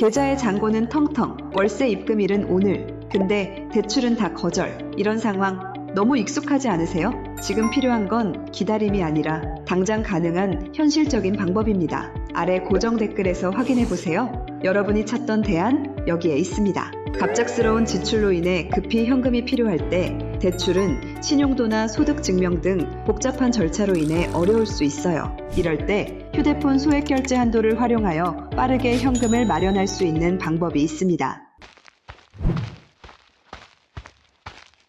계좌의 잔고는 텅텅, 월세 입금일은 오늘. 근데 대출은 다 거절. 이런 상황 너무 익숙하지 않으세요? 지금 필요한 건 기다림이 아니라 당장 가능한 현실적인 방법입니다. 아래 고정 댓글에서 확인해 보세요. 여러분이 찾던 대안 여기에 있습니다. 갑작스러운 지출로 인해 급히 현금이 필요할 때 대출은 신용도나 소득 증명 등 복잡한 절차로 인해 어려울 수 있어요. 이럴 때 휴대폰 소액 결제 한도를 활용하여 빠르게 현금을 마련할 수 있는 방법이 있습니다.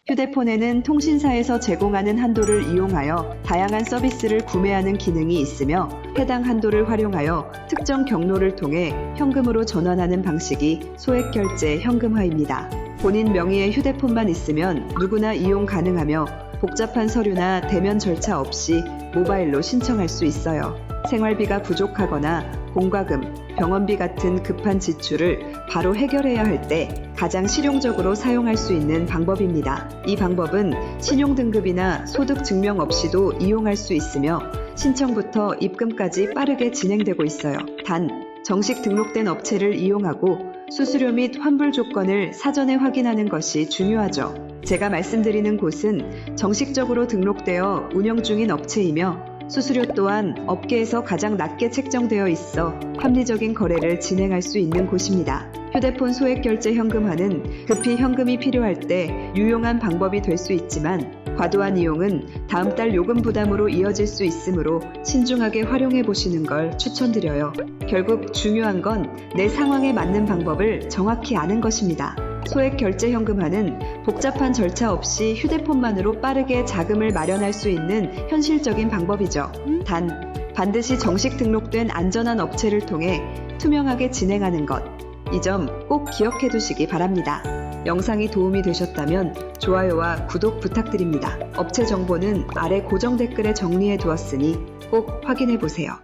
휴대폰에는 통신사에서 제공하는 한도를 이용하여 다양한 서비스를 구매하는 기능이 있으며 해당 한도를 활용하여 특정 경로를 통해 현금으로 전환하는 방식이 소액 결제 현금화입니다. 본인 명의의 휴대폰만 있으면 누구나 이용 가능하며 복잡한 서류나 대면 절차 없이 모바일로 신청할 수 있어요. 생활비가 부족하거나 공과금, 병원비 같은 급한 지출을 바로 해결해야 할 때 가장 실용적으로 사용할 수 있는 방법입니다. 이 방법은 신용등급이나 소득 증명 없이도 이용할 수 있으며 신청부터 입금까지 빠르게 진행되고 있어요. 단, 정식 등록된 업체를 이용하고 수수료 및 환불 조건을 사전에 확인하는 것이 중요하죠. 제가 말씀드리는 곳은 정식적으로 등록되어 운영 중인 업체이며 수수료 또한 업계에서 가장 낮게 책정되어 있어 합리적인 거래를 진행할 수 있는 곳입니다. 휴대폰 소액 결제 현금화는 급히 현금이 필요할 때 유용한 방법이 될 수 있지만 과도한 이용은 다음 달 요금 부담으로 이어질 수 있으므로 신중하게 활용해 보시는 걸 추천드려요. 결국 중요한 건 내 상황에 맞는 방법을 정확히 아는 것입니다. 소액 결제 현금화는 복잡한 절차 없이 휴대폰만으로 빠르게 자금을 마련할 수 있는 현실적인 방법이죠. 단, 반드시 정식 등록된 안전한 업체를 통해 투명하게 진행하는 것. 이 점 꼭 기억해 두시기 바랍니다. 영상이 도움이 되셨다면 좋아요와 구독 부탁드립니다. 업체 정보는 아래 고정 댓글에 정리해 두었으니 꼭 확인해 보세요.